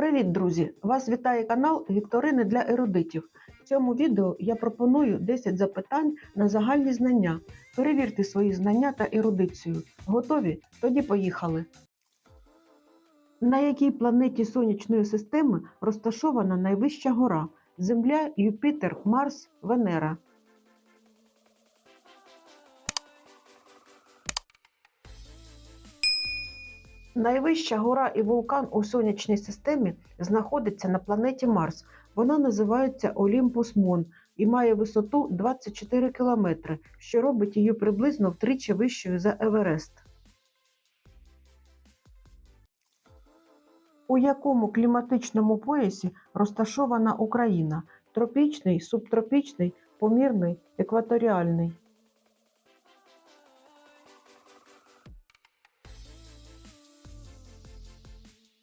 Привіт, друзі! Вас вітає канал Вікторини для ерудитів. В цьому відео я пропоную 10 запитань на загальні знання. Перевірте свої знання та ерудицію. Готові? Тоді поїхали. На якій планеті сонячної системи розташована найвища гора? Земля, Юпітер, Марс, Венера. Найвища гора і вулкан у сонячній системі знаходиться на планеті Марс. Вона називається Олімпус Мон і має висоту 24 кілометри, що робить її приблизно втричі вищою за Еверест. У якому кліматичному поясі розташована Україна? Тропічний, субтропічний, помірний, екваторіальний.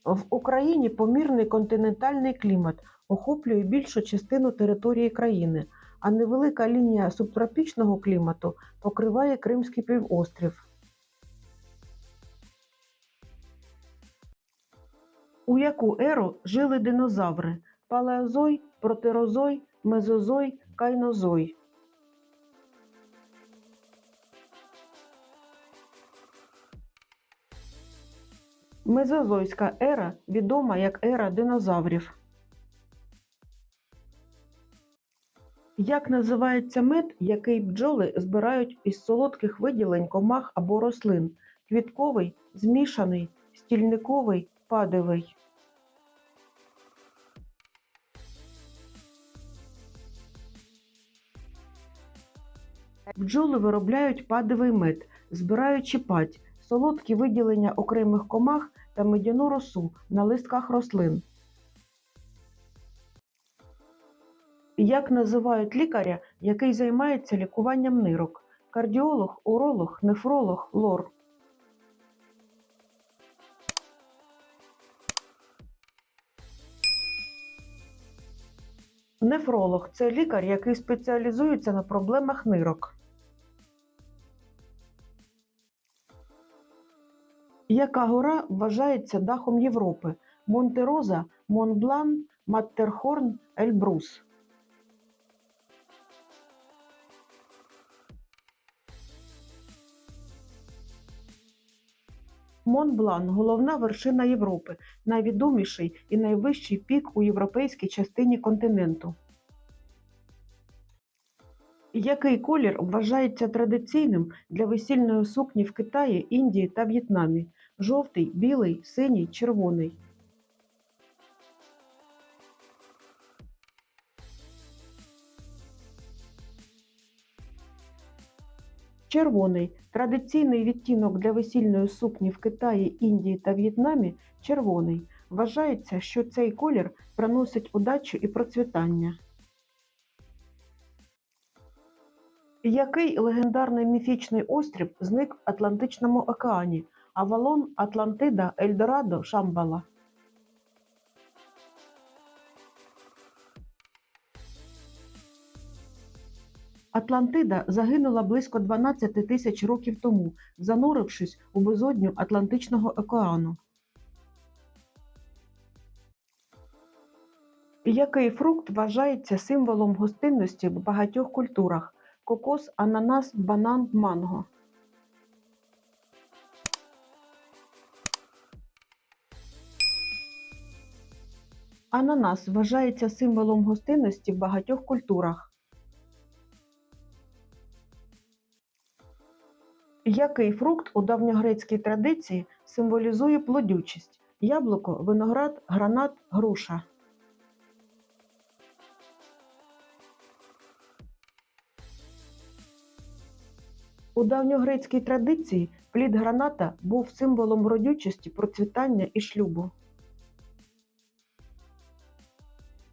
В Україні помірний континентальний клімат охоплює більшу частину території країни, а невелика лінія субтропічного клімату покриває Кримський півострів. У яку еру жили динозаври? Палеозой, протерозой, мезозой, кайнозой. Мезозойська ера відома як ера динозаврів. Як називається мед, який бджоли збирають із солодких виділень комах або рослин? Квітковий, змішаний, стільниковий, падовий. Бджоли виробляють падовий мед, збираючи падь, солодкі виділення окремих комах та медяну росу на листках рослин. Як називають лікаря, який займається лікуванням нирок? Кардіолог, уролог, нефролог, лор. Нефролог це лікар, який спеціалізується на проблемах нирок. Яка гора вважається дахом Європи? Монтероза, Монблан, Маттерхорн, Ельбрус. Монблан головна вершина Європи, найвідоміший і найвищий пік у європейській частині континенту. Який колір вважається традиційним для весільної сукні в Китаї, Індії та В'єтнамі? Жовтий, білий, синій, червоний. Червоний традиційний відтінок для весільної сукні в Китаї, Індії та В'єтнамі червоний. Вважається, що цей колір приносить удачу і процвітання. Який легендарний міфічний острів зник в Атлантичному океані? Авалон, Атлантида, Ельдорадо, Шамбала. Атлантида загинула близько 12 тисяч років тому, занурившись у безодню Атлантичного океану. Який фрукт вважається символом гостинності в багатьох культурах? Кокос, ананас, банан, манго. Ананас вважається символом гостинності в багатьох культурах. Який фрукт у давньогрецькій традиції символізує плодючість? Яблуко, виноград, гранат, груша. У давньогрецькій традиції плід граната був символом родючості, процвітання і шлюбу.